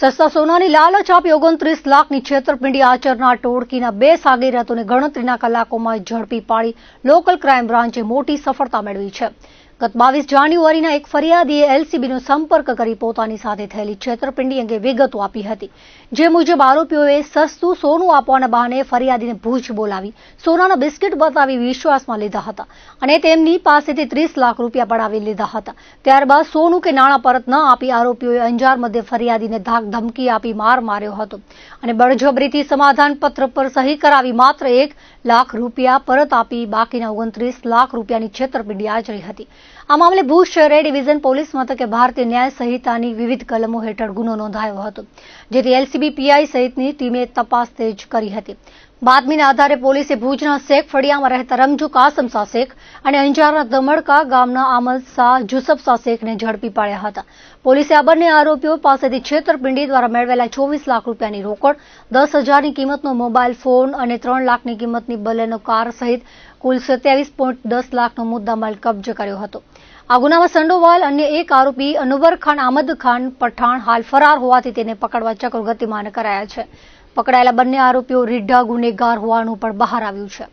સસ્તા સોનાની લાલચ આપી ઓગણત્રીસ લાખની છેતરપિંડી આચરનાર ટોળકીના બે સાગીરતોને ગણતરીના કલાકોમાં ઝડપી પાડી લોકલ ક્રાઇમ બ્રાન્ચે મોટી સફળતા મેળવી છે. ગત બાવીસ જાન્યુઆરીના એક ફરિયાદીએ એલસીબીનો સંપર્ક કરી પોતાની સાથે થયેલી છેતરપિંડી અંગે વિગતો આપી હતી. જે મુજબ આરોપીઓએ સસ્તું સોનું આપવાના બહાને ફરિયાદીને ભૂજ બોલાવી, સોનાના બિસ્કિટ બતાવી વિશ્વાસમાં લીધા હતા અને તેમની પાસેથી ત્રીસ લાખ રૂપિયા પડાવી લીધા હતા. ત્યારબાદ સોનું કે નાણાં પરત ન આપી આરોપીઓએ અંજાર મધ્યે ફરિયાદીને ધાક ધમકી આપી માર માર્યો હતો અને બળજબરીથી સમાધાન પત્ર પર સહી કરાવી માત્ર એક લાખ રૂપિયા પરત આપી બાકીના ઓગણત્રીસ લાખ રૂપિયાની છેતરપિંડી આચરી હતી. આ મામલે ભુજ શહેર ડિવિઝન પોલીસ મથકે ભારતીય ન્યાય સંહિતાની વિવિધ કલમો હેઠળ ગુનો નોંધાયો હતો, જેથી એલસીબી પીઆઈ સહિતની ટીમે તપાસ તેજ કરી હતી. બાતમીના આધારે પોલીસે ભુજના શેખ ફળિયામાં રહેતા રમજુ કાસમ શાહ શેખ અને અંજારના દમડકા ગામના આમદ શાહ જુસફ શાહ શેખને ઝડપી પાડ્યા હતા. પોલીસે આ બંને આરોપીઓ પાસેથી છેતરપિંડી દ્વારા મેળવેલા ચોવીસ લાખ રૂપિયાની રોકડ, દસ હજારની કિંમતનો મોબાઈલ ફોન અને ત્રણ લાખની કિંમતની બલેનો કાર સહિત કુલ સત્યાવીસ પોઈન્ટ દસ લાખનો મુદ્દામાલ કબજે કર્યો હતો. આ ગુનામાં સંડોવાલ અન્ય એક આરોપી અનુવર ખાન, આમદ ખાન પઠાણ હાલ ફરાર હોવાથી તેને પકડવા ચક્રો ગતિમાન કરાયા છે. પકડાયેલા બંને આરોપીઓ રીઢા ગુનેગાર હોવાનું પણ બહાર આવ્યું છે.